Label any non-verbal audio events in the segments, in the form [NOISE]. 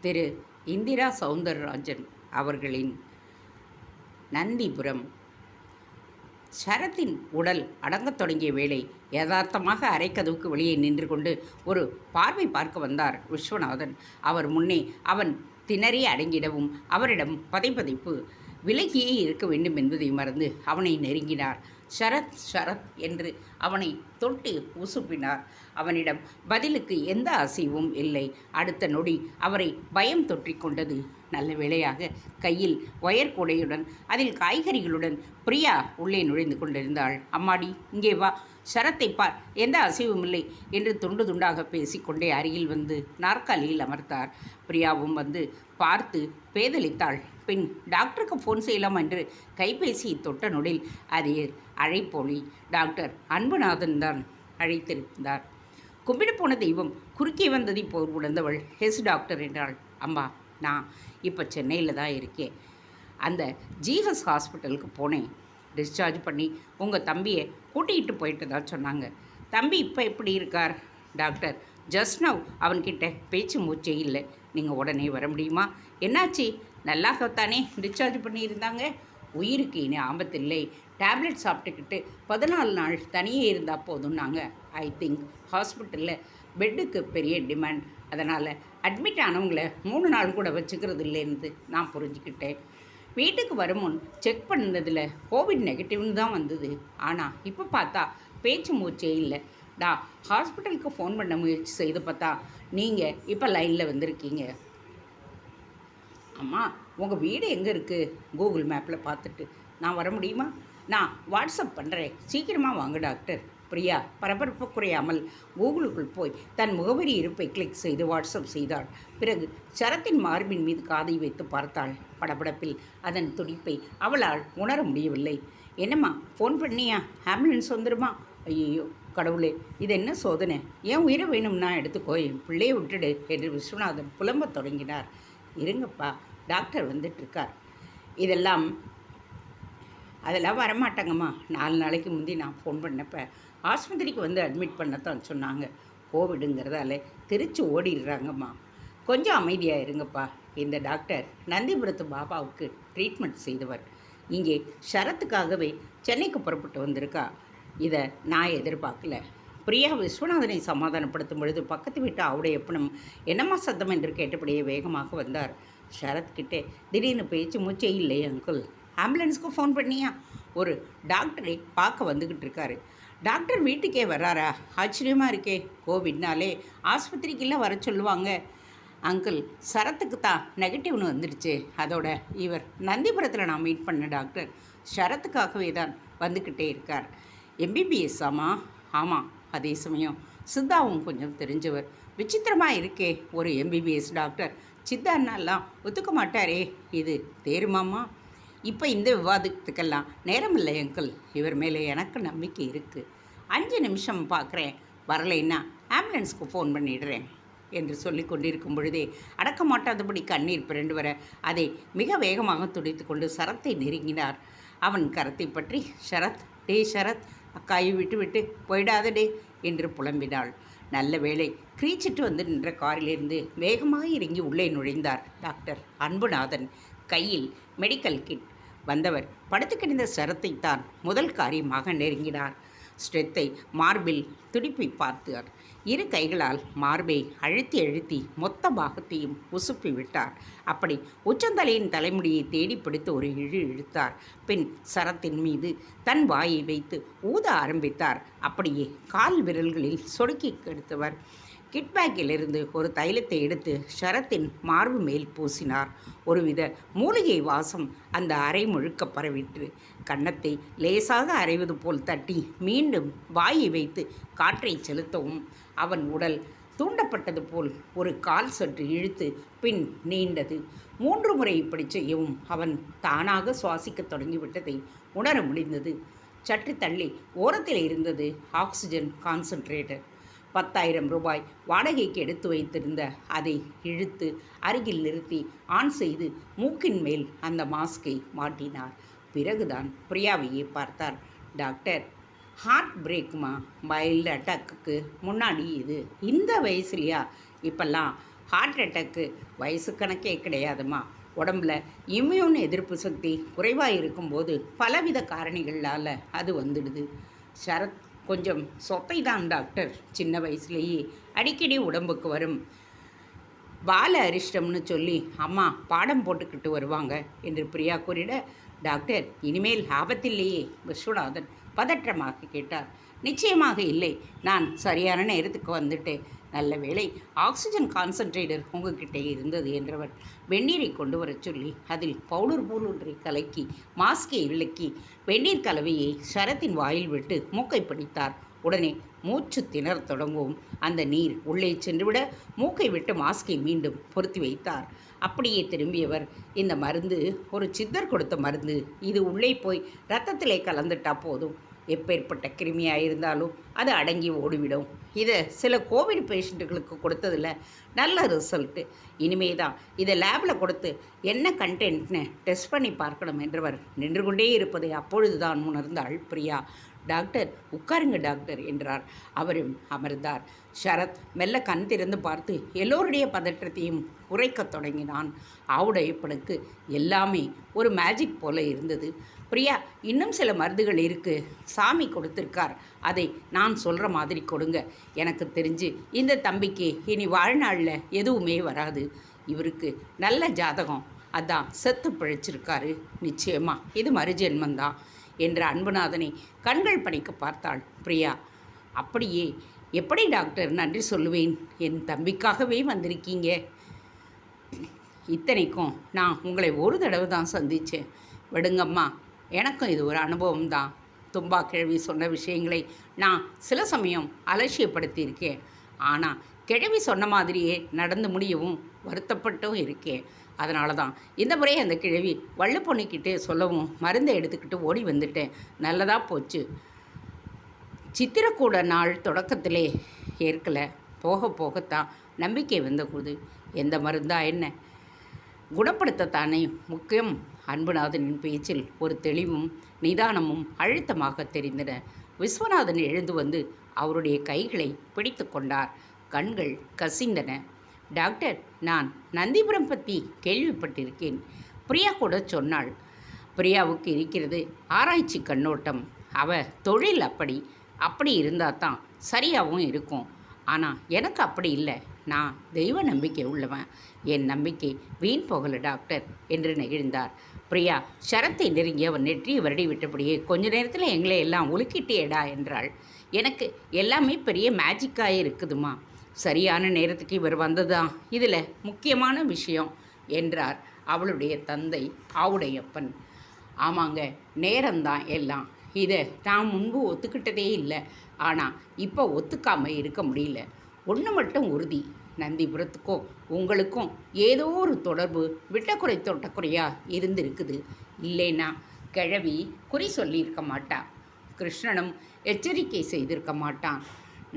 திரு இந்திரா சவுந்தரராஜன் அவர்களின் நந்திபுரம். சரத்தின் உடல் அடங்கத் தொடங்கிய வேளை யதார்த்தமாக அரைக்கதவுக்கு வெளியே நின்று கொண்டு ஒரு பார்வை பார்க்க வந்தார் விஸ்வநாதன். அவர் முன்னே அவன் திணறி அடங்கிடவும் அவரிடம் பதைப்பதைப்பு விலகியே இருக்க வேண்டும் என்பதை மறந்து அவனை நெருங்கினார். ஷரத் ஷரத் என்று அவனை தொட்டு உசுப்பினார் அவனிடம் பதிலுக்கு எந்த அசைவும் இல்லை. அடுத்த நொடி அவரை பயம் தொற்றிக்கொண்டது நல்ல வேளையாக கையில் ஒயர் கூடையுடன் அதில் காய்கறிகளுடன் பிரியா உள்ளே நுழைந்து கொண்டிருந்தாள். அம்மாடி இங்கே வா. சரத்தை பார். எந்த அசைவும் இல்லை என்று துண்டு துண்டாக பேசிக்கொண்டே அருகில் வந்து நாற்காலியில் அமர்த்தார் பிரியாவும் வந்து பார்த்து பேதலித்தாள். பின் டாக்டருக்கு ஃபோன் செய்யலாம் என்று கைபேசி தொட்ட நொடில் அது அழைப்பொலி டாக்டர் அன்புநாதன் தான் அழைத்திருந்தார். கும்பிட போன தெய்வம் குறுக்கே வந்ததை போர் உணர்ந்தவள் ஹெஸ் டாக்டர் என்றாள். அம்மா நான் இப்போ சென்னையில் தான் இருக்கேன். அந்த ஜிஹெச் ஹாஸ்பிட்டலுக்கு போனேன். டிஸ்சார்ஜ் பண்ணி உங்கள் தம்பியை கூட்டிகிட்டு போயிட்டதா சொன்னாங்க. தம்பி இப்போ எப்படி இருக்கார்? டாக்டர் ஜஸ்ட் நவ் அவன்கிட்ட பேச்சு மூச்சே இல்லை. நீங்கள் உடனே வர முடியுமா? என்னாச்சு? நல்லா சொத்தானே டிஸ்சார்ஜ் பண்ணியிருந்தாங்க. உயிருக்கு இனி ஆபத்தில்லை. டேப்லெட் சாப்பிட்டுக்கிட்டு பதினாலு நாள் தனியே இருந்தால் போதும்னாங்க. ஐ திங்க் ஹாஸ்பிட்டலில் பெட்டுக்கு பெரிய டிமாண்ட் அதனால் அட்மிட் ஆனவங்கள மூணு நாள் கூட வச்சுக்கிறது இல்லைன்னு நான் புரிஞ்சுக்கிட்டேன். வீட்டுக்கு வரும் முன் செக் பண்ணதில் கோவிட் நெகட்டிவ்னு தான் வந்தது. ஆனால் இப்போ பார்த்தா பேச்சு மூச்சே இல்லை. டா ஹாஸ்பிட்டலுக்கு ஃபோன் பண்ண முயற்சி செய்து பார்த்தா நீங்கள் இப்போ லைனில் வந்திருக்கீங்க. அம்மா உங்கள் வீடு எங்கே இருக்குது கூகுள் மேப்பில் பார்த்துட்டு. நான் வர முடியுமா? நான் வாட்ஸ்அப் பண்ணுறேன் சீக்கிரமாக வாங்க டாக்டர். பிரியா பரபரப்பு குறையாமல் கூகுளுக்குள் போய் தன் முகவரி இருப்பை கிளிக் செய்து வாட்ஸ்அப் செய்தாள். பிறகு சரத்தின் மார்பின் மீது காதை வைத்து பார்த்தாள். படபடப்பில் அதன் துடிப்பை அவளால் உணர முடியவில்லை. என்னம்மா ஃபோன் பண்ணியா? ஆம்புலன்ஸ் வந்துடுமா ஐயோ கடவுளே இது என்ன சோதனை? ஏன் உயிரை வேணும்னா எடுத்துக்கோ என் பிள்ளையை விட்டுடு என்று விஸ்வநாதன் புலம்பத் தொடங்கினார். இருங்கப்பா டாக்டர் வந்துட்டுருக்கார். இதெல்லாம் அதெல்லாம் வரமாட்டாங்கம்மா. நாலு நாளைக்கு முந்தி நான் ஃபோன் பண்ணப்ப ஆஸ்பத்திரிக்கு வந்து அட்மிட் பண்ணத்தான் சொன்னாங்க. கோவிடுங்கிறதால திருச்சி ஓடிடுறாங்கம்மா. கொஞ்சம் அமைதியாக இருங்கப்பா இந்த டாக்டர் நந்திபுரத்து பாபாவுக்கு ட்ரீட்மெண்ட் செய்தவர். இங்கே ஷரத்துக்காகவே சென்னைக்கு புறப்பட்டு வந்திருக்கா. இதை நான் எதிர்பார்க்கல. பிரியா விஸ்வநாதனை சமாதானப்படுத்தும் பொழுது பக்கத்து வீட்டு அவருடைய எப்பனும் என்னம்மா சத்தம்? என்று கேட்டபடியே வேகமாக வந்தார். ஷரத் கிட்டே திடீர்னு பேச்சு மூச்சே இல்லை அங்கிள். ஆம்புலன்ஸுக்கு ஃபோன் பண்ணியா? ஒரு டாக்டரை பார்க்க வந்துக்கிட்டு இருக்காரு. டாக்டர் வீட்டுக்கே வர்றாரா? ஆச்சரியமாக இருக்கே. கோவிட்னாலே ஆஸ்பத்திரிக்கெல்லாம் வர சொல்லுவாங்க. அங்கிள் சரத்துக்கு தான் நெகட்டிவ்னு வந்துடுச்சு. அதோட இவர் நந்திபுரத்தில் நான் மீட் பண்ண டாக்டர். ஷரத்துக்காகவே தான் வந்துக்கிட்டே இருக்கார். எம்பிபிஎஸ் ஆமாம் ஆமாம் அதே சமயம் சித்தாவும் கொஞ்சம் தெரிஞ்சவர். விசித்திரமாக இருக்கே ஒரு எம்பிபிஎஸ் டாக்டர் சித்தான்னாலாம் ஒத்துக்க மாட்டாரே இது தேருமாம்மா இப்போ இந்த விவாதத்துக்கெல்லாம் நேரமில்லை அங்கிள் இவர் மேலே எனக்கு நம்பிக்கை இருக்குது அஞ்சு நிமிஷம் பார்க்குறேன் வரலைன்னா ஆம்புலன்ஸ்க்கு ஃபோன் பண்ணிடுறேன் என்று சொல்லி கொண்டிருக்கும் பொழுதே அடக்க மாட்டாதபடி கண்ணீர் பிறண்டு வர அதை மிக வேகமாக துடித்து கொண்டு சரத்தை நெருங்கினார். அவன் கரத்தை பற்றி ஷரத் டே சரத் அக்காயை விட்டு விட்டு போயிடாதடே என்று புலம்பினாள். நல்ல வேளை கிரீச்சிட்டு வந்து நின்ற காரிலிருந்து வேகமாக இறங்கி உள்ளே நுழைந்தார் டாக்டர் அன்புநாதன். கையில் மெடிக்கல் கிட் வந்தவர் படுத்து கிடந்த சரத்தை தான் முதல் காரியமாக நெருங்கினார். ஸ்ட்ரெத்தை மார்பில் துடிப்பை பார்த்தார். இரு கைகளால் மார்பை அழுத்தி அழுத்தி மொத்த பாகத்தையும் உசுப்பி விட்டார். அப்படி உச்சந்தலையின் தலைமுடியை தேடி பிடித்து ஒரு இழு இழுத்தார். பின் சரத்தின் மீது தன் வாயை வைத்து ஊத ஆரம்பித்தார். அப்படியே கால் விரல்களில் சொடுக்கி கெடுத்தவர். கிட்பேக்கிலிருந்து ஒரு தைலத்தை எடுத்து ஷரத்தின் மார்பு மேல் பூசினார். ஒருவித மூலிகை வாசம் அந்த அறை முழுக்க பரவிற்று. கன்னத்தை லேசாக அரைவது போல் தட்டி மீண்டும் வாயை வைத்து காற்றை செலுத்தவும். அவன் உடல் தூண்டப்பட்டது போல் ஒரு கால் சற்று இழுத்து பின் நீண்டது. மூன்று முறை இப்படி செய்யவும் அவன் தானாக சுவாசிக்க தொடங்கிவிட்டதை உணர முடிந்தது. சற்று தள்ளி ஓரத்தில் இருந்தது ஆக்சிஜன் கான்சன்ட்ரேட்டர். பத்தாயிரம் ரூபாய் வாடகைக்கு எடுத்து வைத்திருந்த அதை இழுத்து அருகில் நிறுத்தி ஆன் செய்து மூக்கின் மேல் அந்த மாஸ்கை மாட்டினார். பிறகுதான் பிரியாவையே பார்த்தார். டாக்டர் ஹார்ட் பிரேக்குமா? மைல்டு அட்டாக்குக்கு முன்னாடி இது இந்த வயசுலையா? இப்போல்லாம் ஹார்ட் அட்டாக்கு வயசு கணக்கே கிடையாதுமா? உடம்புல இம்யூன் எதிர்ப்பு சக்தி குறைவாக இருக்கும்போது பலவித காரணிகளால் அது வந்துடுது. சரத் கொஞ்சம் சொத்தை தான் டாக்டர். சின்ன வயசுலேயே அடிக்கடி உடம்புக்கு வரும். பால அரிஷ்டம்னு சொல்லி அம்மா பாடம் போட்டுக்கிட்டு வருவாங்க என்று பிரியா கூறிட டாக்டர் இனிமேல் ஆபத்தில்லையே விஸ்வநாதன் பதற்றமாக கேட்டார். நிச்சயமாக இல்லை. நான் சரியான நேரத்துக்கு வந்துட்டேன். நல்ல வேளை ஆக்சிஜன் கான்சன்ட்ரேட்டர் உங்ககிட்டே இருந்தது என்றவர் வெந்நீரை கொண்டு வரச் சொல்லி அதில் பவுடர் போல் ஒன்றை கலக்கி மாஸ்கை விளக்கி வெந்நீர் கலவையை சரத்தின் வாயில் விட்டு மூக்கை பிடித்தார். உடனே மூச்சு திணற தொடங்கவும். அந்த நீர் உள்ளே சென்றுவிட மூக்கை விட்டு மாஸ்கை மீண்டும் பொருத்தி வைத்தார். அப்படியே திரும்பியவர் இந்த மருந்து ஒரு சித்தர் கொடுத்த மருந்து இது உள்ளே போய் ரத்தத்திலே கலந்துட்டா போதும். எப்பேற்பட்ட கிருமியாக இருந்தாலும் அது அடங்கி ஓடிவிடும். இதை சில கோவிட் பேஷண்ட்டுகளுக்கு கொடுத்ததில் நல்ல ரிசல்ட்டு இனிமே தான் இதை லேபில் கொடுத்து என்ன கண்டென்ட்னு டெஸ்ட் பண்ணி பார்க்கணும் என்றவர் நின்று கொண்டே இருப்பதை அப்பொழுதுதான் உணர்ந்தாள் பிரியா. டாக்டர் உட்காருங்க டாக்டர் என்றார். அவரும் அமர்ந்தார். சரத் மெல்ல கண் திறந்து பார்த்து எல்லோருடைய பதற்றத்தையும் குறைக்கத் தொடங்கினான். ஆவுடையப்பனுக்கு எல்லாமே ஒரு மேஜிக் போல இருந்தது. பிரியா இன்னும் சில மருந்துகள் இருக்கு. சாமி கொடுத்துருக்கார். அதை நான் சொல்கிற மாதிரி கொடுங்க. எனக்கு தெரிஞ்சு இந்த தம்பிக்கு இனி வாழ்நாளில் எதுவுமே வராது. இவருக்கு நல்ல ஜாதகம். அதான் செத்து பிழைச்சிருக்காரு. நிச்சயமாக இது மறுஜென்மந்தான் என்ற அன்புநாதனை கண்கள் பணிக்க பார்த்தாள். பிரியா அப்படியே எப்படி டாக்டர் நன்றி சொல்லுவேன்? என் தம்பிக்காகவே வந்திருக்கீங்க. இத்தனைக்கும் நான் உங்களை ஒரு தடவை தான் சந்தித்தேன் விடுங்கம்மா எனக்கும் இது ஒரு அனுபவம் தான். தும்பா கிழவி சொன்ன விஷயங்களை நான் சில சமயம் அலட்சியப்படுத்தியிருக்கேன். ஆனால் கிழவி சொன்ன மாதிரியே நடந்து முடியவும் வருத்தப்பட்டும் இருக்கேன். அதனால தான் இந்த முறை அந்த கிழவி வள்ளு பொண்ணுக்கிட்டே சொல்லவும் மருந்தை எடுத்துக்கிட்டு ஓடி வந்துட்டேன். நல்லதாக போச்சு. சித்திரக்கூட நாள் தொடக்கத்திலே ஏற்கலை. போக போகத்தான் நம்பிக்கை வந்தபோது எந்த மருந்தா என்ன? குணப்படுத்தத்தானே முக்கியம். அன்புநாதனின் பேச்சில் ஒரு தெளிவும் நிதானமும் அழுத்தமாக தெரிந்தன. விஸ்வநாதன் எழுந்து வந்து அவருடைய கைகளை பிடித்து கொண்டார். கண்கள் கசிந்தன. டாக்டர் நான் நந்திபுரம் பற்றி கேள்விப்பட்டிருக்கேன். பிரியா கூட சொன்னாள் பிரியாவுக்கு இருக்கிறது ஆராய்ச்சி கண்ணோட்டம். அவ தொழில் அப்படி அப்படி இருந்தால் தான் சரியாகவும் இருக்கும். ஆனால் எனக்கு அப்படி இல்லை. நான் தெய்வ நம்பிக்கை உள்ளவன். என் நம்பிக்கை வீண் போகல டாக்டர் என்று நெகிழ்ந்தார். பிரியா சரத்தை நெருங்கி அவன் நெற்றியை வருடி விட்டபடியே கொஞ்ச நேரத்தில் எங்களை எல்லாம் உலுக்கிட்டேடா என்றாள். எனக்கு எல்லாமே பெரிய மேஜிக்காக இருக்குதுமா சரியான நேரத்துக்கு இவர் வந்ததுதான் இதில் முக்கியமான விஷயம் என்றார் அவளுடைய தந்தை ஆவுடையப்பன். ஆமாங்க நேரம்தான் எல்லாம். இதை நான் முன்பு ஒத்துக்கிட்டதே இல்லை. ஆனால் இப்போ ஒத்துக்காமல் இருக்க முடியல. ஒன்று மட்டும் உறுதி. நந்திபுரத்துக்கும் உங்களுக்கும் ஏதோ ஒரு தொடர்பு விட்டக்குறை தொட்டக்குறையாக இருந்திருக்குது. இல்லைன்னா கிழவி குறி சொல்லியிருக்க மாட்டா. கிருஷ்ணனும் எச்சரிக்கை செய்திருக்க மாட்டான்.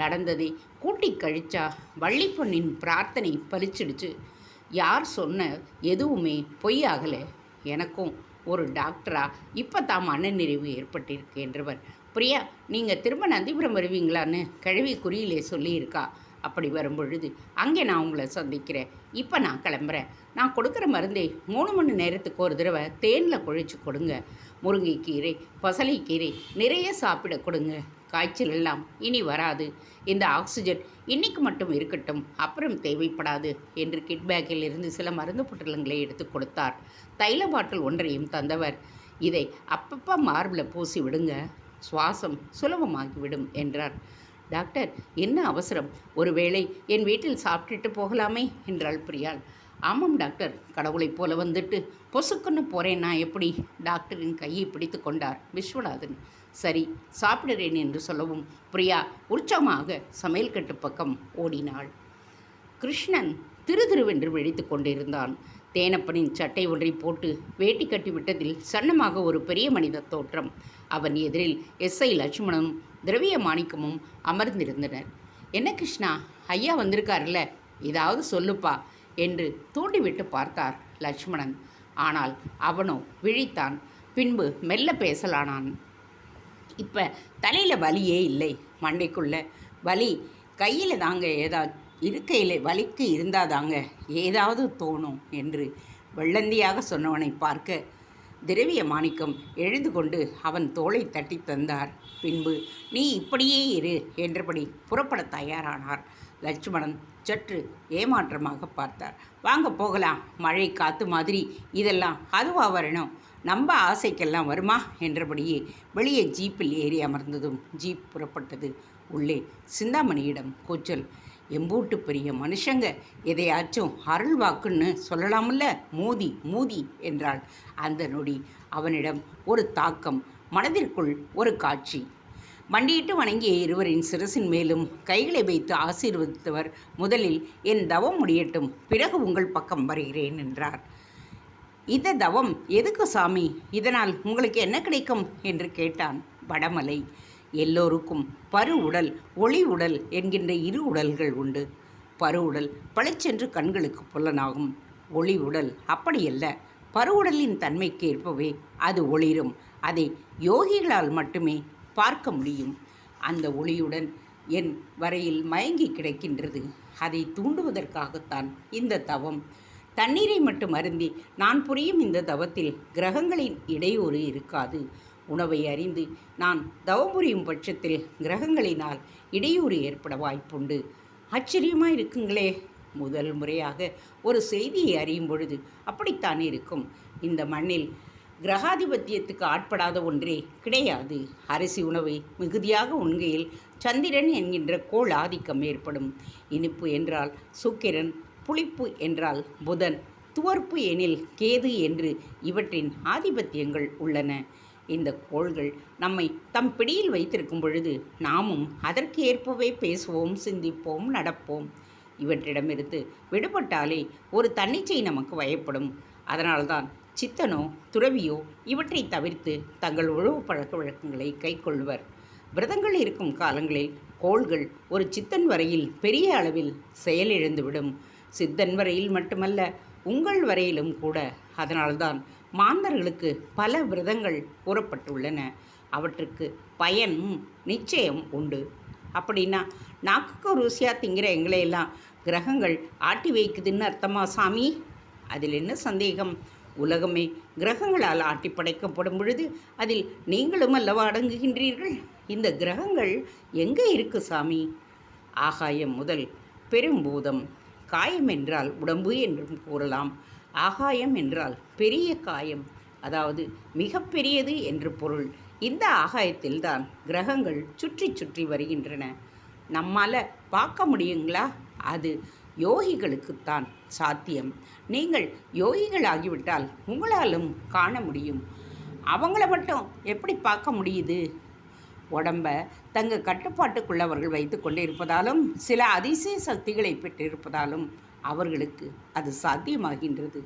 நடந்ததை கூட்டி கழிச்சா வள்ளி பொண்ணின் பிரார்த்தனை பலிச்சிடுச்சு. யார் சொன்ன எதுவுமே பொய்யாகலை. எனக்கும் ஒரு டாக்டரா இப்போ தான் மனநிறைவு ஏற்பட்டிருக்கு என்றவர் பிரியா நீங்கள் திரும்ப நந்திபுரம் வருவீங்களான்னு கிழவி குறியிலே சொல்லியிருக்கா. அப்படி வரும் பொழுது அங்கே நான் உங்களை சந்திக்கிறேன். இப்போ நான் கிளம்புறேன். நான் கொடுக்குற மருந்தை மூணு மணி நேரத்துக்கு ஒரு தடவை தேனில் குழைச்சி கொடுங்க. முருங்கைக்கீரை பசலைக்கீரை நிறைய சாப்பிட கொடுங்க. காய்ச்சல் எல்லாம் இனி வராது. இந்த ஆக்சிஜன் இன்னைக்கு மட்டும் இருக்கட்டும் அப்புறம் தேவைப்படாது என்று கிட்பேக்கில் இருந்து சில மருந்து பொட்டலங்களை எடுத்து கொடுத்தார். தைல பாட்டில் ஒன்றையும் தந்தவர். இதை அப்பப்போ மார்பில் பூசி விடுங்க சுவாசம் சுலபமாகிவிடும் என்றார். டாக்டர் என்ன அவசரம்? ஒருவேளை என் வீட்டில் சாப்பிட்டுட்டு போகலாமே என்றாள் பிரியாள். ஆமாம் டாக்டர் கடவுளைப் போல வந்துட்டு பொசுக்குன்னு போகிறேன் நான் எப்படி? டாக்டரின் கையை பிடித்து கொண்டார் விஸ்வநாதன். சரி சாப்பிடுறேன் என்று சொல்லவும் பிரியா உற்சமாக சமையல் கட்டு பக்கம் ஓடினாள். கிருஷ்ணன் திரு திருவென்று விழித்து கொண்டிருந்தான். தேனப்பனின் சட்டை ஒன்றை போட்டு வேட்டி கட்டி விட்டதில் சன்னமாக ஒரு பெரிய மனித தோற்றம். அவன் எதிரில் எஸ்ஐ லட்சுமணனும் திரவிய மாணிக்கமும் அமர்ந்திருந்தனர். என்ன கிருஷ்ணா ஐயா வந்திருக்காருல்ல? ஏதாவது சொல்லுப்பா என்று தூண்டிவிட்டு பார்த்தார் லட்சுமணன். ஆனால் அவனோ விழித்தான். பின்பு மெல்ல பேசலானான். இப்போ தலையில் வலியே இல்லை. மண்டைக்குள்ளே வலி. கையில் தாங்க ஏதா இருக்கையில் வலிக்கு இருந்தாதாங்க ஏதாவது தோணும் என்று வெள்ளந்தியாக சொன்னவனை பார்க்க திரவிய மாணிக்கம் எழுந்து கொண்டு அவன் தோளை தட்டி தந்தார். பின்பு நீ இப்படியே இரு என்றபடி புறப்பட தயாரானார். லட்சுமணன் சற்று ஏமாற்றமாக பார்த்தார். வாங்க போகலாம். மழை காத்து மாதிரி. இதெல்லாம் அதுவா வரணும்? நம்ம ஆசைக்கெல்லாம் வருமா? என்றபடியே வெளியே ஜீப்பில் ஏறி அமர்ந்ததும் ஜீப் புறப்பட்டது. உள்ளே சிந்தாமணியிடம் கூச்சல். எம்பூட்டு பெரிய மனுஷங்க. எதையாச்சும் அருள் வாக்குன்னு சொல்லலாம்ல மோதி மோதி என்றாள். அந்த நொடி அவனிடம் ஒரு தாக்கம் மனதிற்குள் ஒரு காட்சி. மண்டியிட்டு வணங்கிய இருவரின் சிரசின் மேலும் கைகளை வைத்து ஆசீர்வதித்தவர் முதலில் என் தவம் முடியட்டும். பிறகு உங்கள் பக்கம் வருகிறேன் என்றார். இந்த தவம் எதுக்கு சாமி? இதனால் உங்களுக்கு என்ன கிடைக்கும்? என்று கேட்டான் வடமலை. எல்லோருக்கும் பரு உடல் ஒளி உடல் என்கின்ற இரு உடல்கள் உண்டு. பரு உடல் பளிச்சென்று கண்களுக்கு புலனாகும் ஒளி உடல் அப்படியல்ல. பருவுடலின் தன்மைக்கு ஏற்பவே அது ஒளிரும். அதை யோகிகளால் மட்டுமே பார்க்க முடியும். அந்த ஒளியுடன் என் வரையில் மயங்கி கிடக்கின்றது. அதை தூண்டுவதற்காகத்தான் இந்த தவம் தண்ணீரை மட்டும் அருந்தி நான் புரியும் இந்த தவத்தில் கிரகங்களின் இடையூறு இருக்காது. உணவை அறிந்து நான் தவம் புரியும் பட்சத்தில் கிரகங்களினால் இடையூறு ஏற்பட வாய்ப்புண்டு. ஆச்சரியமாக இருக்குங்களே. முதல் முறையாக ஒரு செய்தியை அறியும் பொழுது அப்படித்தான் இருக்கும். இந்த மண்ணில் கிரகாதிபத்தியத்துக்கு ஆட்படாத ஒன்றே கிடையாது. அரிசி உணவை மிகுதியாக உண்கையில் சந்திரன் என்கின்ற கோள் ஆதிக்கம் ஏற்படும். இனிப்பு என்றால் சுக்கிரன் புளிப்பு என்றால் புதன். துவர்ப்பு எனில் கேது என்று இவற்றின் ஆதிபத்தியங்கள் உள்ளன. இந்த கோள்கள் நம்மை தம் பிடியில் வைத்திருக்கும் பொழுது நாமும் அதற்கு ஏற்பவே பேசுவோம் சிந்திப்போம் நடப்போம். இவற்றிடமிருந்து விடுபட்டாலே ஒரு தன்னிச்சை நமக்கு வயப்படும். அதனால்தான் சித்தனோ துறவியோ இவற்றை தவிர்த்து தங்கள் உழவு பழக்க வழக்கங்களை கைக்கொள்வர் விரதங்கள் இருக்கும் காலங்களில் கோள்கள் ஒரு சித்தன் வரையில் பெரிய அளவில் செயலிழந்துவிடும். சித்தன் வரையில் மட்டுமல்ல உங்கள் வரையிலும் கூட. அதனால்தான் மாந்தர்களுக்கு பல விரதங்கள் கூறப்பட்டுள்ளன. அவற்றுக்கு பயன் நிச்சயம் உண்டு. அப்படின்னா நாக்குக்கு ருசியாக திங்கிற எங்களையெல்லாம் கிரகங்கள் ஆட்டி வைக்குதுன்னு அர்த்தமா சாமி? அதில் என்ன சந்தேகம்? உலகமே கிரகங்களால் ஆட்டி படைக்கப்படும் பொழுது அதில் நீங்களும் அல்லவா அடங்குகின்றீர்கள்? இந்த கிரகங்கள் எங்கே இருக்கு சாமி? ஆகாயம் முதல் பெரும்பூதம் காயம் என்றால் உடம்பு என்றும் கூறலாம். ஆகாயம் என்றால் பெரிய காயம் அதாவது மிக பெரியது என்று பொருள். இந்த ஆகாயத்தில்தான் கிரகங்கள் சுற்றி சுற்றி வருகின்றன. நம்மால் பார்க்க முடியுங்களா? அது யோகிகளுக்குத்தான் சாத்தியம். நீங்கள் யோகிகள் ஆகிவிட்டால் உங்களாலும் காண முடியும். அவங்கள மட்டும் எப்படி பார்க்க முடியுது? உடம்ப தங்க கட்டுப்பாட்டுக்குள் அவர்கள் வைத்து கொண்டிருப்பதாலும் சில அதிசய சக்திகளை பெற்றிருப்பதாலும் அவர்களுக்கு அது சாத்தியமாகின்றது.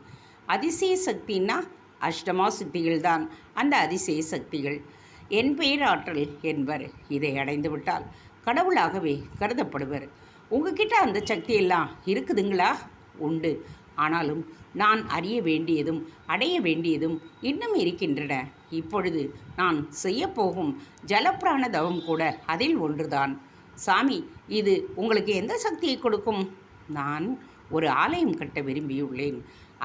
அதிசய சக்தின்னா அஷ்டமா சித்திகள் தான் அந்த அதிசய சக்திகள் என் பேராற்றல் என்பர் இதை அடைந்துவிட்டால் கடவுளாகவே கருதப்படுவர். உங்ககிட்ட அந்த சக்தியெல்லாம் இருக்குதுங்களா? உண்டு. ஆனாலும் நான் அறிய வேண்டியதும் அடைய வேண்டியதும் இன்னும் இருக்கின்றன. இப்பொழுது நான் செய்யப்போகும் ஜலப்பிராண தவம் கூட அதில் ஒன்றுதான். சாமி இது உங்களுக்கு எந்த சக்தியை கொடுக்கும்? நான் ஒரு ஆலயம் கட்ட விரும்பியுள்ளேன்.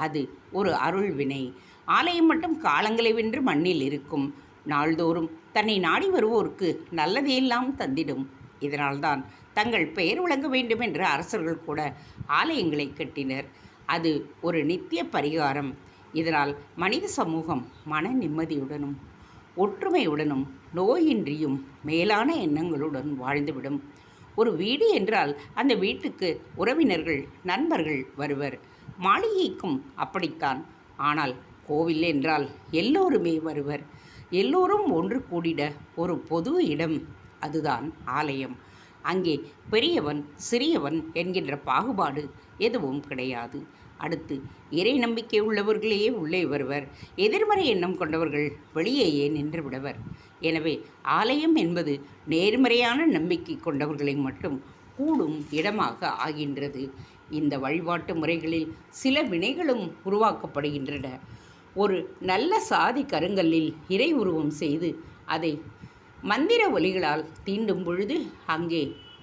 அது ஒரு அருள் வினை. ஆலயம் மட்டும் காலங்களை வென்று மண்ணில் இருக்கும். நாள்தோறும் தன்னை நாடி வருவோருக்கு நல்லதையெல்லாம் தந்திடும். இதனால்தான் தங்கள் பெயர் விளங்க வேண்டும் என்று அரசர்கள் கூட ஆலயங்களை கட்டினர். அது ஒரு நித்திய பரிகாரம். இதனால் மனித சமூகம் மன நிம்மதியுடனும் ஒற்றுமையுடனும் நோயின்றியும் மேலான எண்ணங்களுடன் வாழ்ந்துவிடும். ஒரு வீடு என்றால் அந்த வீட்டுக்கு உறவினர்கள் நண்பர்கள் வருவர். மாளிகைக்கும் அப்படித்தான். ஆனால் கோவில் என்றால் எல்லோருமே வருவர். எல்லோரும் ஒன்று கூடிட ஒரு பொது இடம். அதுதான் ஆலயம். அங்கே பெரியவன் சிறியவன் என்கின்ற பாகுபாடு எதுவும் கிடையாது. அடுத்து இறை நம்பிக்கை உள்ளவர்களையே உள்ளே வருவர். எதிர்மறை எண்ணம் கொண்டவர்கள் வெளியேயே நின்று விடுவர் எனவே ஆலயம் என்பது நேர்மறையான நம்பிக்கை கொண்டவர்களை மட்டும் கூடும் இடமாக ஆகின்றது. இந்த வழிபாட்டு முறைகளில் சில வினைகளும் உருவாக்கப்படுகின்றன. ஒரு நல்ல சாதி கருங்கல்லில் இறை உருவம் செய்து அதை மந்திர ஒலிகளால் தீண்டும் பொழுது அங்கே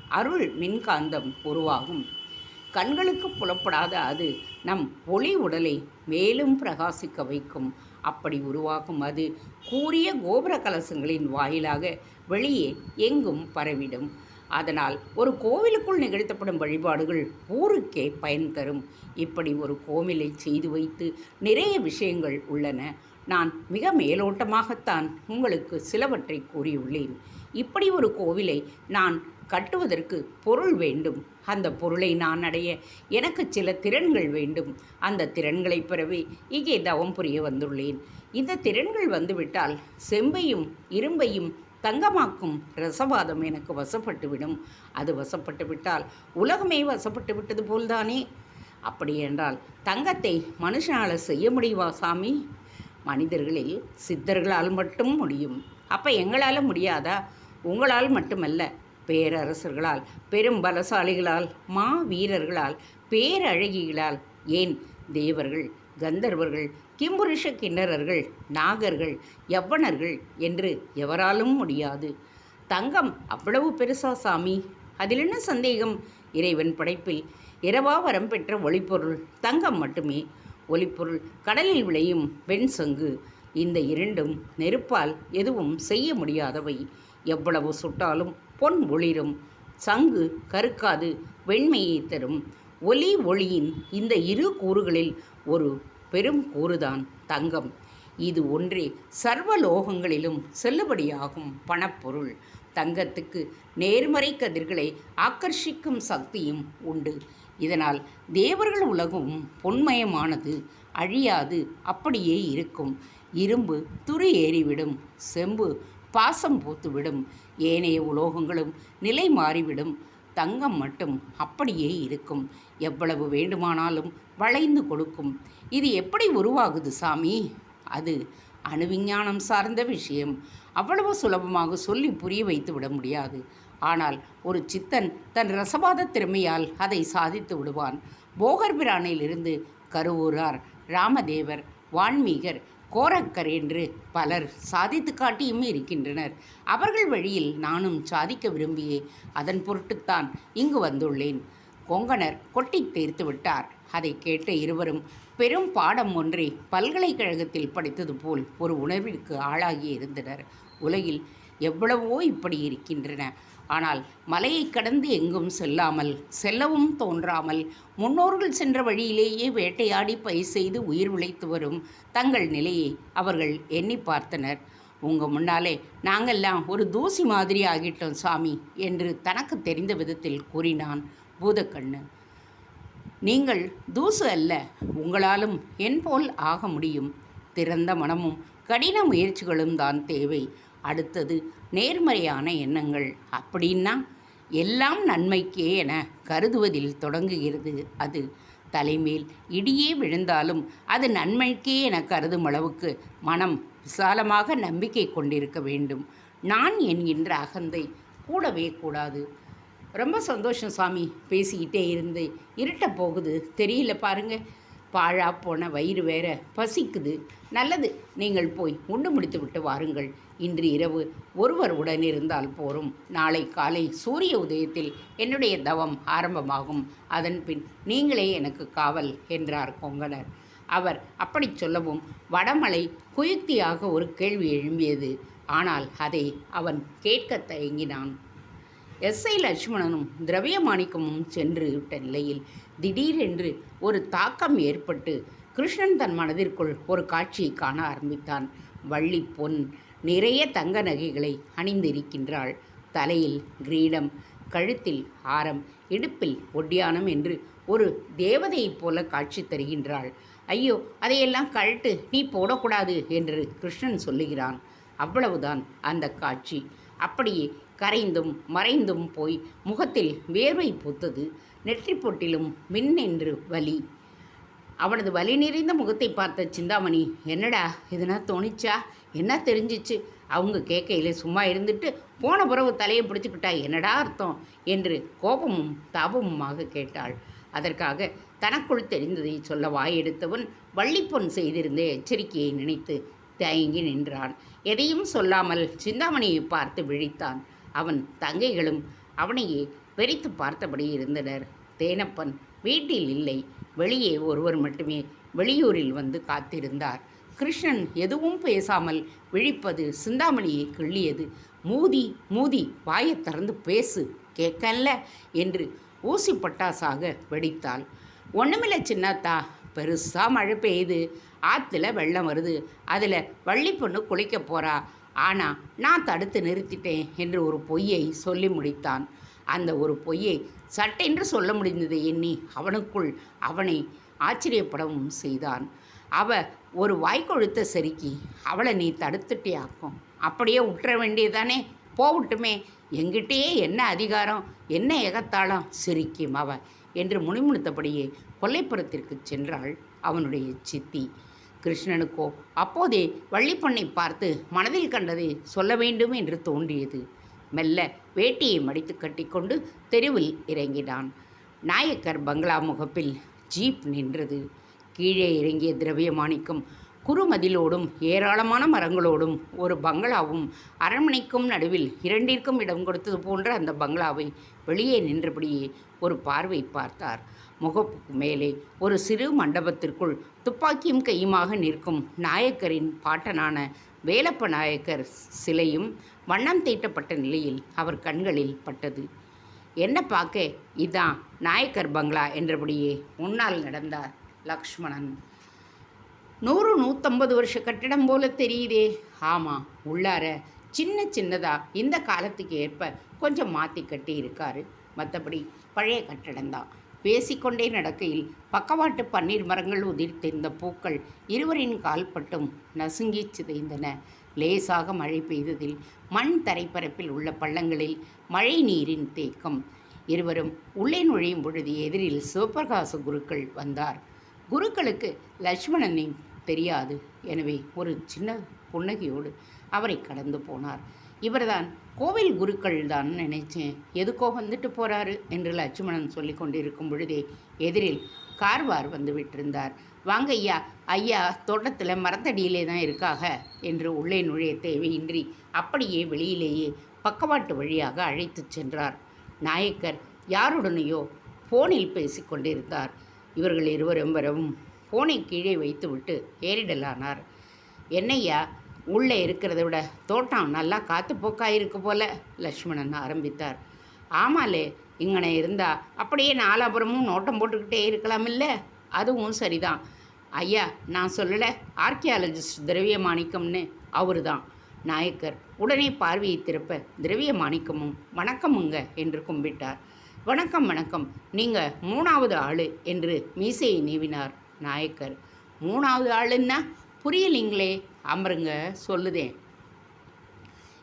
அருள் மின்காந்தம் உருவாகும். கண்களுக்கு புலப்படாத அது நம் ஒளி உடலை மேலும் பிரகாசிக்க வைக்கும். அப்படி உருவாகும் அது கூறிய கோபுர கலசங்களின் வாயிலாக வெளியே எங்கும் பரவிடும். அதனால் ஒரு கோவிலுக்குள் நிகழ்த்தப்படும் வழிபாடுகள் ஊருக்கே பயன் தரும். இப்படி ஒரு கோவிலை செய்து வைத்து நிறைய விஷயங்கள் உள்ளன. நான் மிக மேலோட்டமாகத்தான் உங்களுக்கு சிலவற்றை கூறியுள்ளேன். இப்படி ஒரு கோவிலை நான் கட்டுவதற்கு பொருள் வேண்டும். அந்த பொருளை நான் அடைய எனக்கு சில திறன்கள் வேண்டும். அந்த திறன்களை பெறவே இங்கே தவம் புரிய வந்துள்ளேன். இந்த திறன்கள் வந்துவிட்டால் செம்பையும் இரும்பையும் தங்கமாக்கும் ரசவாதம் எனக்கு வசப்பட்டுவிடும். அது வசப்பட்டு விட்டால் உலகமே வசப்பட்டு விட்டது போல்தானே? அப்படி என்றால் தங்கத்தை மனுஷனால் செய்ய முடியுமா சாமி? மனிதர்களில் சித்தர்களால் மட்டும் முடியும். அப்போ எங்களால் முடியாதா? உங்களால் மட்டுமல்ல பேரரசர்களால் பெரும் பலசாலிகளால் மா வீரர்களால் பேரழகிகளால். ஏன்? தேவர்கள் கந்தர்வர்கள் கிம்புருஷ கிண்ணறர்கள் நாகர்கள் யவ்வனர்கள் என்று எவராலும் முடியாது. தங்கம் அவ்வளவு பெருசா சாமி? அதில் என்ன சந்தேகம்? இறைவன் படைப்பில் இரவா வரம் பெற்ற ஒளிப்பொருள் தங்கம் மட்டுமே. ஒளிப்பொருள் கடலில் விளையும் வெண் சங்கு. இந்த இரண்டும் நெருப்பால் எதுவும் செய்ய முடியாதவை. எவ்வளவு சுட்டாலும் பொன் ஒளிரும். சங்கு கருக்காது வெண்மையை தரும். ஒலி ஒளியின் இந்த இரு கூறுகளில் ஒரு பெரும் கூறுதான் தங்கம். இது ஒன்றே சர்வலோகங்களிலும் செல்லுபடியாகும் பணப்பொருள். தங்கத்துக்கு நேர்மறை கதிர்களை ஆக்கர்ஷிக்கும் சக்தியும் உண்டு. இதனால் தேவர்கள் உலகம் பொன்மயமானது அழியாது அப்படியே இருக்கும். இரும்பு துரு ஏறிவிடும் செம்பு பாசம் பூத்துவிடும். ஏனைய உலோகங்களும் நிலை மாறிவிடும். தங்கம் மட்டும் அப்படியே இருக்கும். எவ்வளவு வேண்டுமானாலும் வளைந்து கொடுக்கும். இது எப்படி உருவாகுது சாமி? அது அணுவிஞ்ஞானம் சார்ந்த விஷயம். அவ்வளவு சுலபமாக சொல்லி புரிய வைத்து விட முடியாது. ஆனால் ஒரு சித்தன் தன் ரசவாத திறமையால் அதை சாதித்து விடுவான். போகர் பிரானிலிருந்து கருவூரார் ராமதேவர் வான்மீகர் கோரக்கர் என்று பலர் சாதித்து காட்டியும் இருக்கின்றனர். அவர்கள் வழியில் நானும் சாதிக்க விரும்பியே அதன் பொருட்டுத்தான் இங்கு வந்துள்ளேன். கொங்கணர் கொட்டி தீர்த்து விட்டார். அதை கேட்ட இருவரும் பெரும் பாடம் ஒன்றை பல்கலைக்கழகத்தில் படித்தது போல் ஒரு உணர்விற்கு ஆளாகி இருந்தனர். உலகில் எவ்வளவோ இப்படி இருக்கின்றன. ஆனால் மலையை கடந்து எங்கும் செல்லாமல் செல்லவும் தோன்றாமல் முன்னோர்கள் சென்ற வழியிலேயே வேட்டையாடி பயிர் செய்து உயிர் உழைத்து வரும் தங்கள் நிலையை அவர்கள் எண்ணி பார்த்தனர். உங்கள் முன்னாலே நாங்கெல்லாம் ஒரு தூசி மாதிரி ஆகிட்டோம் சாமி என்று தனக்கு தெரிந்த விதத்தில் கூறினான் பூதக்கண்ணு. நீங்கள் தூசு அல்ல உங்களாலும் என் போல் ஆக முடியும். திறந்த மனமும் கடின முயற்சிகளும் தான் தேவை. அடுத்தது நேர்மறையான எண்ணங்கள் அப்படின்னா எல்லாம் நன்மைக்கே என கருதுவதில் தொடங்குகிறது. அது தலைமேல் இடியே விழுந்தாலும் அது நன்மைக்கே என கருதும் அளவுக்கு மனம் விசாலமாக நம்பிக்கை கொண்டிருக்க வேண்டும். நான் என்கின்ற அகந்தை கூடவே கூடாது. ரொம்ப சந்தோஷம் சாமி பேசிக்கிட்டே இருந்து இருட்ட போகுது. தெரியல பாருங்கள் பாழா போன வயிறு வேற பசிக்குது. நல்லது நீங்கள் போய் உண்டு முடித்து விட்டு வாருங்கள். இன்று இரவு ஒருவர் உடன் இருந்தால் போரும். நாளை காலை சூரிய உதயத்தில் என்னுடைய தவம் ஆரம்பமாகும். அதன் பின் நீங்களே எனக்கு காவல் என்றார் கொங்கணர் அவர் அப்படி சொல்லவும் வடமலை குயுக்தியாக ஒரு கேள்வி எழும்பியது. ஆனால் அதை அவன் கேட்க தயங்கினான். எஸ்ஐ லட்சுமணனும் திரவியமாணிக்கமும் சென்று விட்ட நிலையில் திடீரென்று ஒரு தாக்கம் ஏற்பட்டு கிருஷ்ணன் தன் மனதிற்குள் ஒரு காட்சியை காண ஆரம்பித்தான். வள்ளி பொன் நிறைய தங்க நகைகளை அணிந்திருக்கின்றாள். தலையில் கிரீடம் கழுத்தில் ஆரம் இடுப்பில் ஒட்டியானம் என்று ஒரு தேவதையைப் போல காட்சி தருகின்றாள். ஐயோ அதையெல்லாம் கழட்டு நீ போடக்கூடாது என்று கிருஷ்ணன் சொல்லுகிறான். அவ்வளவுதான் அந்த காட்சி. அப்படியே கரைந்தும் மறைந்தும் போய் முகத்தில் வேர்வை பூத்தது. நெற்றி பொட்டிலும் மின் என்று வலி. அவனது வலி நிறைந்த முகத்தை பார்த்த சிந்தாமணி என்னடா எதுனா தோணிச்சா? என்ன தெரிஞ்சிச்சு? அவங்க கேட்கையில சும்மா இருந்துட்டு போன பிறகு தலையை பிடிச்சிக்கிட்டா என்னடா அர்த்தம்? என்று கோபமும் தாபமுமாக கேட்டாள். அதற்காக தனக்குள் தெரிந்ததை சொல்ல வாயெடுத்தவன் வள்ளிப்பொன் செய்திருந்த எச்சரிக்கையை நினைத்து தயங்கி நின்றான். எதையும் சொல்லாமல் சிந்தாமணியை பார்த்து விழித்தான். அவன் தங்கைகளும் அவனையே பெரித்து பார்த்தபடி இருந்தனர். தேனப்பன் வீட்டில் இல்லை. வெளியே ஒருவர் மட்டுமே வெளியூரில் வந்து காத்திருந்தார். கிருஷ்ணன் எதுவும் பேசாமல் விழிப்பது சிந்தாமணியை கிள்ளியது. மூதி மூதி வாயைத் திறந்து பேசு கேட்கல என்று ஊசி பட்டாசாக வெடித்தாள். ஒன்றுமில்ல சின்னத்தா பெருசாக மழை பெய்யுது. ஆற்றுல வெள்ளம் வருது. அதில் வள்ளி பொண்ணு குளிக்க போகிறா ஆனால் நான் தடுத்து நிறுத்திட்டேன் என்று ஒரு பொய்யை சொல்லி முடித்தான். அந்த ஒரு பொய்யை சட்டென்று சொல்ல முடிந்ததை எண்ணி அவனுக்குள் அவனை ஆச்சரியப்படவும் செய்தான். அவ ஒரு வாய்க்கொழுத்த செருக்கி அவளை நீ தடுத்துட்டியாக்கும். அப்படியே விட்டுற வேண்டியதானே போகட்டுமே எங்கிட்டேயே என்ன அதிகாரம்? என்ன எகத்தாளம் சிரிக்கும் அவ என்று முணுமுணுத்தபடியே கொல்லைப்புறத்திற்கு சென்றாள் அவனுடைய சித்தி. கிருஷ்ணனுக்கோ. அப்போதே வள்ளிப்பண்ணை பார்த்து மனதில் கண்டதை சொல்ல வேண்டும் என்று தோன்றியது. மெல்ல வேட்டியை மடித்து கட்டிக்கொண்டு தெருவில் இறங்கினான். நாயக்கர் பங்களா முகப்பில் ஜீப் நின்றது. கீழே இறங்கிய திரவியமாணிக்கம் குறுமதிலோடும் ஏராளமான மரங்களோடும் ஒரு பங்களாவும் அரண்மனைக்கும் நடுவில் இரண்டிற்கும் இடம் கொடுத்தது போன்ற அந்த பங்களாவை வெளியே நின்றபடியே ஒரு பார்வை பார்த்தார். முகப்புக்கு மேலே ஒரு சிறு மண்டபத்திற்குள் துப்பாக்கியும் கையுமாக நிற்கும் நாயக்கரின் பாட்டனான வேலப்ப நாயக்கர் சிலையும் வண்ணம் தீட்டப்பட்ட நிலையில் அவர் கண்களில் பட்டது. என்ன பார்க்க இதான் நாயக்கர் பங்களா என்றபடியே முன்னால் நடந்தார் லக்ஷ்மணன். நூறு நூற்றம்பது வருஷ கட்டிடம் போல தெரியுதே. ஆமாம் உள்ளார சின்ன சின்னதாக இந்த காலத்துக்கு ஏற்ப கொஞ்சம் மாற்றி கட்டி இருக்காரு. மற்றபடி பழைய கட்டடம்தான் பேசிக்கொண்டே நடக்கையில் பக்கவாட்டு பன்னீர் மரங்கள் உதிர்த்திருந்த பூக்கள் இருவரின் கால்பட்டும் நசுங்கி சிதைந்தன. லேசாக மழை பெய்ததில் மண் தரைப்பரப்பில் உள்ள பள்ளங்களில் மழை நீரின் தேக்கம். இருவரும் உள்ளே நுழையும் பொழுது எதிரில் சிவபிரகாச குருக்கள் வந்தார். குருக்களுக்கு லட்சுமணனின் தெரியாது. எனவே ஒரு சின்ன புன்னகையோடு அவரை கடந்து போனார். இவர்தான் கோவில் குருக்கள் தான் நினைச்சேன். எதுக்கோ வந்துட்டு போறாரு என்று லட்சுமணன் சொல்லி கொண்டிருக்கும் பொழுதே எதிரில் கார்வார் வந்து விட்டிருந்தார். வாங்க ஐயா ஐயா தோட்டத்தில் மரத்தடியிலே தான் இருக்காக என்று உள்ளே நுழைய தேவையின்றி அப்படியே வெளியிலேயே பக்கவாட்டு வழியாக அழைத்துச் சென்றார். நாயக்கர் யாருடனேயோ ஃபோனில் பேசிக்கொண்டிருந்தார் இவர்கள் இருவரும் வரவும் ஃபோனை கீழே வைத்துவிட்டு ஏறிடலானார். என்னய்யா உள்ளே இருக்கிறத விட தோட்டம் நல்லா காத்து போக்காயிருக்கு போல லக்ஷ்மணன் ஆரம்பித்தார். ஆமாலே இங்கனை இருந்தா அப்படியே நாலாபுரமும் நோட்டம் போட்டுக்கிட்டே இருக்கலாமில்ல? அதுவும் சரிதான். ஐயா நான் சொல்லலை ஆர்கியாலஜிஸ்ட் திரவிய மாணிக்கம்னு அவரு தான் நாயக்கர் உடனே பார்வையை திருப்ப திரவிய மாணிக்கமும் வணக்கமுங்க என்று கும்பிட்டார். வணக்கம் வணக்கம். நீங்கள் மூணாவது ஆளு என்று மீசையை நீவினார். நாயக்கர். மூணாவது ஆளுன்னா புரியலிங்களே? அமருங்க சொல்லுதேன்.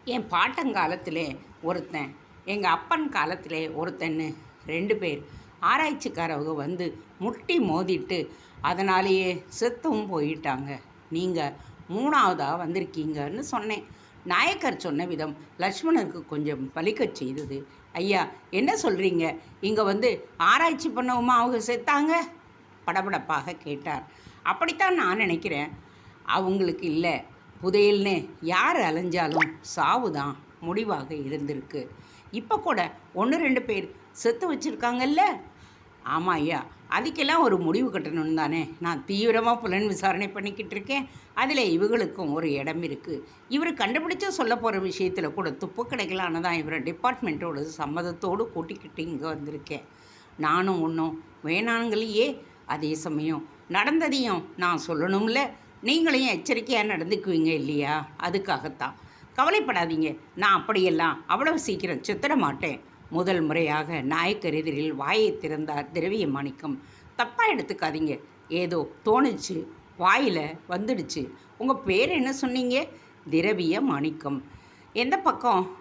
என் பாட்டங்காலத்தில் ஒருத்தன் எங்கள் அப்பன் காலத்தில் ஒருத்தன்னு ரெண்டு பேர். ஆராய்ச்சிக்காரவங்க வந்து முட்டி மோதிட்டு அதனாலேயே செத்தும் போயிட்டாங்க. நீங்கள் மூணாவதாக வந்திருக்கீங்கன்னு சொன்னேன். நாயக்கர் சொன்ன விதம் லக்ஷ்மணருக்கு கொஞ்சம் பலிக்கச் செய்தது. ஐயா என்ன சொல்கிறீங்க இங்கே வந்து ஆராய்ச்சி பண்ணவுமா அவங்க செத்தாங்க? படபடப்பாக கேட்டார். அப்படித்தான் நான் நினைக்கிறேன். அவங்களுக்கு இல்லை. புதையல்னு யார் அலைஞ்சாலும் சாவு தான் முடிவாக இருந்திருக்கு. இப்போ கூட ஒன்று ரெண்டு பேர் செத்து வச்சுருக்காங்கல்ல? ஆமாம் ஐயா. அதுக்கெல்லாம் ஒரு முடிவு கட்டணும்னு தானே. நான் தீவிரமாக புலன் விசாரணை பண்ணிக்கிட்டு இருக்கேன். அதில் இவங்களுக்கும் ஒரு இடம் இருக்குது இவர் கண்டுபிடிச்சா சொல்ல போகிற விஷயத்தில் கூட துப்பு கிடைக்கலான்னு தான் இவரை டிபார்ட்மெண்ட்டோட சம்மதத்தோடு கூட்டிக்கிட்டு இங்கே வந்திருக்கேன். நானும் ஒன்றும் வேணாங்களையே அதே சமயம் நடந்ததையும் நான் சொல்லணும்ல? நீங்களையும் எச்சரிக்கையாக நடந்துக்குவீங்க இல்லையா? அதுக்காகத்தான். கவலைப்படாதீங்க. நான் அப்படியெல்லாம் அவ்வளவு சீக்கிரம் சித்திர மாட்டேன். முதல் முறையாக நாயக்கர் எதிரில் வாயை திறந்தார் திரவிய மாணிக்கம். தப்பாக எடுத்துக்காதீங்க. ஏதோ தோணுச்சு. வாயில் வந்துடுச்சு. உங்கள் பேர் என்ன சொன்னீங்க? திரவிய மாணிக்கம். எந்த பக்கம்?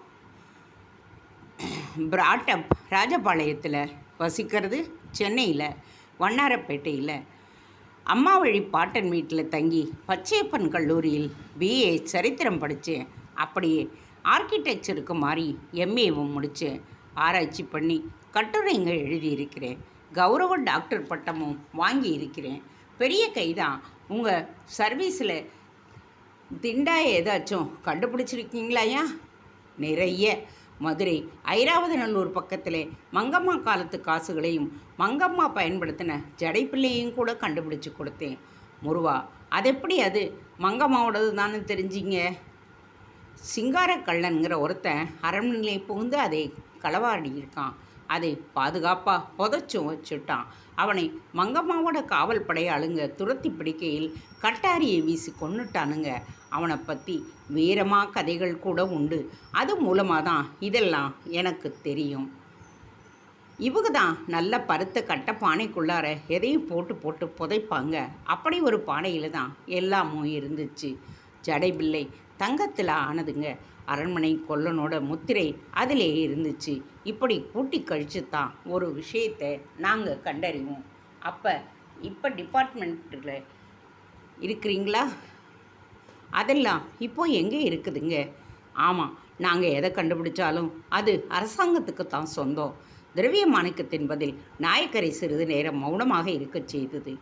[CLEARS THROAT] பிராட்டப் ராஜபாளையத்தில் வசிக்கிறது சென்னையில். வண்ணாரப்பேட்டையில் அம்மா வழி பாட்டன் வீட்டில் தங்கி பச்சையப்பன் கல்லூரியில் பிஏ சரித்திரம் படித்தேன் அப்படியே ஆர்கிடெக்சருக்கு மாறி எம்ஏவும் முடித்தேன் ஆராய்ச்சி பண்ணி கட்டுரைங்க எழுதியிருக்கிறேன். கௌரவ டாக்டர் பட்டமும் வாங்கி இருக்கிறேன் பெரிய கைதான் உங்கள் சர்வீஸில் திண்டாய ஏதாச்சும் கண்டுபிடிச்சிருக்கீங்களாயா நிறைய. மதுரை ஐராவதநல்லூர் பக்கத்தில் மங்கம்மா காலத்து காசுகளையும் மங்கம்மா பயன்படுத்தின ஜடைப்பிள்ளையும் கூட கண்டுபிடிச்சு கொடுத்தேன். முருவா அதெப்படி அது? மங்கம்மாவோடது தானே தெரிஞ்சிங்க? சிங்கார ஒருத்தன் அரண்மனையிலே புகுந்து அதை களவாடி இருக்கான் அதை பாதுகாப்பாக புதைச்சும் வச்சுட்டான். அவனை மங்கம்மாவோட காவல் படையாளுங்க துரத்தி பிடிக்கையில் கட்டாரியை வீசி கொன்னுட்டானுங்க. அவனை பற்றி வீரமாக கதைகள் கூட உண்டு. அது மூலமாக தான் இதெல்லாம் எனக்கு தெரியும். இவங்க தான் நல்ல பருத்த கட்ட பானைக்குள்ளார எதையும் போட்டு போட்டு புதைப்பாங்க. அப்படி ஒரு பானையில் தான் எல்லாமும் இருந்துச்சு. ஜடைபிள்ளை தங்கத்தில் ஆனதுங்க. அரண்மனை கொல்லனோட முத்திரை அதிலே இருந்துச்சு. இப்படி கூட்டி கழிச்சு தான் ஒரு விஷயத்தை நாங்கள் கண்டறிவோம். அப்போ இப்போ டிபார்ட்மெண்ட்டில் இருக்கிறீங்களா? அதெல்லாம் இப்போ எங்கே இருக்குதுங்க? ஆமாம் நாங்கள் எதை கண்டுபிடிச்சாலும் அது அரசாங்கத்துக்கு தான் சொந்தம். திரவிய மாணிக்கத்தின் பதில் நாயக்கரை சிறிது நேரம் மௌனமாக இருக்கச் செய்தது.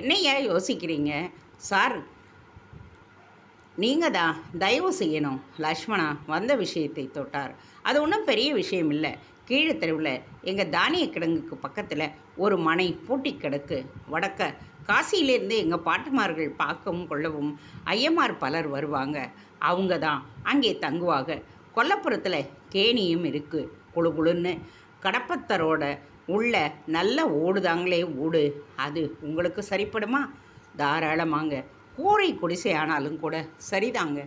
என்னையா யோசிக்கிறீங்க? சார் நீங்கள் தான் தயவு செய்யணும். லக்ஷ்மணா வந்த விஷயத்தை தொட்டார். அது ஒன்றும் பெரிய விஷயம் இல்லை கீழே தெருவில் எங்கள் தானிய கிடங்குக்கு பக்கத்தில் ஒரு மனை பூட்டி கிடக்கு. வடக்க காசியிலேருந்து எங்கள் பாட்டுமார்கள் பார்க்கவும் கொள்ளவும் ஐயமார் பலர் வருவாங்க. அவங்க தான் அங்கே தங்குவாங்க கொல்லப்புறத்தில் கேணியும் இருக்குது குழு குழுன்னு கடப்பத்தரோட உள்ள நல்ல ஓடுதாங்களே ஓடு. அது உங்களுக்கு சரிப்படுமா? தாராளமாங்க. கூரை குடிசை ஆனாலும் கூட சரிதாங்க.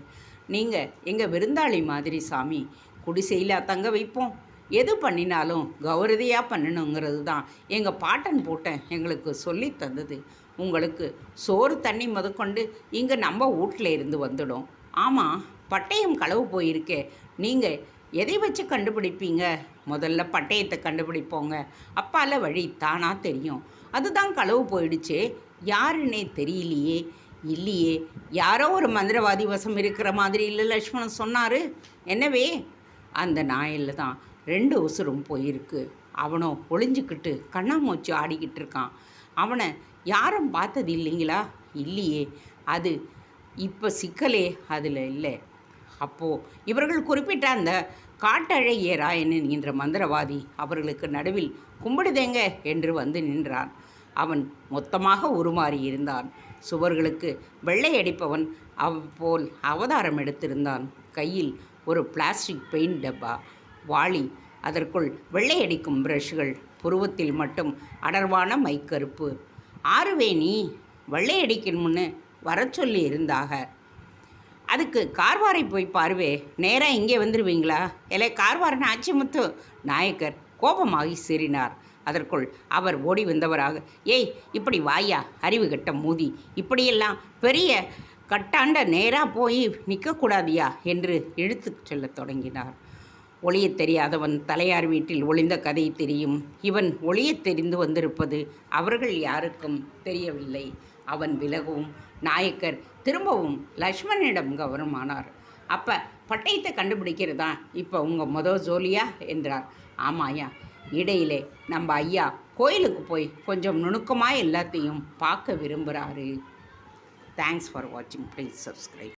நீங்கள் எங்கள் விருந்தாளி மாதிரி சாமி குடிசையில் தங்க வைப்போம். எது பண்ணினாலும் கௌரதியாக பண்ணணுங்கிறது தான். எங்கள் பாட்டன் போட்டன் எங்களுக்கு சொல்லி தந்தது. உங்களுக்கு சோறு தண்ணி முதற்கொண்டு இங்கே நம்ம வீட்டில் இருந்து வந்துடும். ஆமாம் பட்டயம் களவு போயிருக்கே. நீங்கள் எதை வச்சு கண்டுபிடிப்பீங்க? முதல்ல பட்டயத்தை கண்டுபிடிப்போங்க. அப்பால வழி தானாக தெரியும். அதுதான் களவு போயிடுச்சே. யாருன்னே தெரியலையே. இல்லையே யாரோ ஒரு மந்திரவாதி வசம் இருக்கிற மாதிரி இல்லை லக்ஷ்மணன் சொன்னார். என்னவே? அந்த நாயில் தான். ரெண்டு உசுரும் போயிருக்கு. அவனோ ஒளிஞ்சுக்கிட்டு கண்ணாமூச்சி ஆடிக்கிட்டு இருக்கான். அவனை யாரும் பார்த்தது இல்லைங்களா? இல்லையே. அது இப்போ சிக்கலே அதில் இல்லை. அப்போது இவர்கள் குறிப்பிட்ட அந்த காட்டழகியரா ராயன் என்கின்ற மந்திரவாதி அவர்களுக்கு நடுவில் கும்பிடுதேங்க என்று வந்து நின்றான். அவன் மொத்தமாக உருமாறி இருந்தான். சுவர்களுக்கு வெள்ளை அடிப்பவன் போல் அவதாரம் எடுத்திருந்தான். கையில் ஒரு பிளாஸ்டிக் பெயிண்ட் டப்பா. வாளி. அதற்குள் வெள்ளையடிக்கும் பிரஷ்கள். புருவத்தில் மட்டும் அடர்வான மைக்கருப்பு. ஆறுவேணி வெள்ளையடிக்கணும்னு வர சொல்லி இருந்தாக. அதுக்கு கார்வாரை போய் பாருவே. நேராக இங்கே வந்துடுவீங்களா இல்லை கார்வாரன் ஆச்சிமுத்து நாயக்கர் கோபமாகி சீறினார் அதற்குள் அவர் ஓடி வந்தவராக ஏய் இப்படி வாயா அறிவு கட்ட மூதி. இப்படியெல்லாம் பெரிய கட்டாண்ட நேராக போய் நிற்கக்கூடாதியா என்று இழுத்து செல்லத் தொடங்கினார். ஒளியத் தெரியாதவன் தலையார் வீட்டில் ஒளிந்த கதை தெரியும். இவன் ஒளியத் தெரிந்து வந்திருப்பது அவர்கள் யாருக்கும் தெரியவில்லை. அவன் விலகவும் நாயக்கர் திரும்பவும் லக்ஷ்மணனிடம் கவனமானார். அப்போ பட்டயத்தை கண்டுபிடிக்கிறதா? இப்போ உங்கள் மொதல் ஜோலியா? என்றார். ஆமாயா இடையிலே நம்ம ஐயா கோயிலுக்கு போய் கொஞ்சம் நுணுக்கமாக எல்லாத்தையும் பார்க்க விரும்புகிறாரு தேங்க்ஸ் ஃபார் வாட்சிங் ப்ளீஸ் சப்ஸ்கிரைப்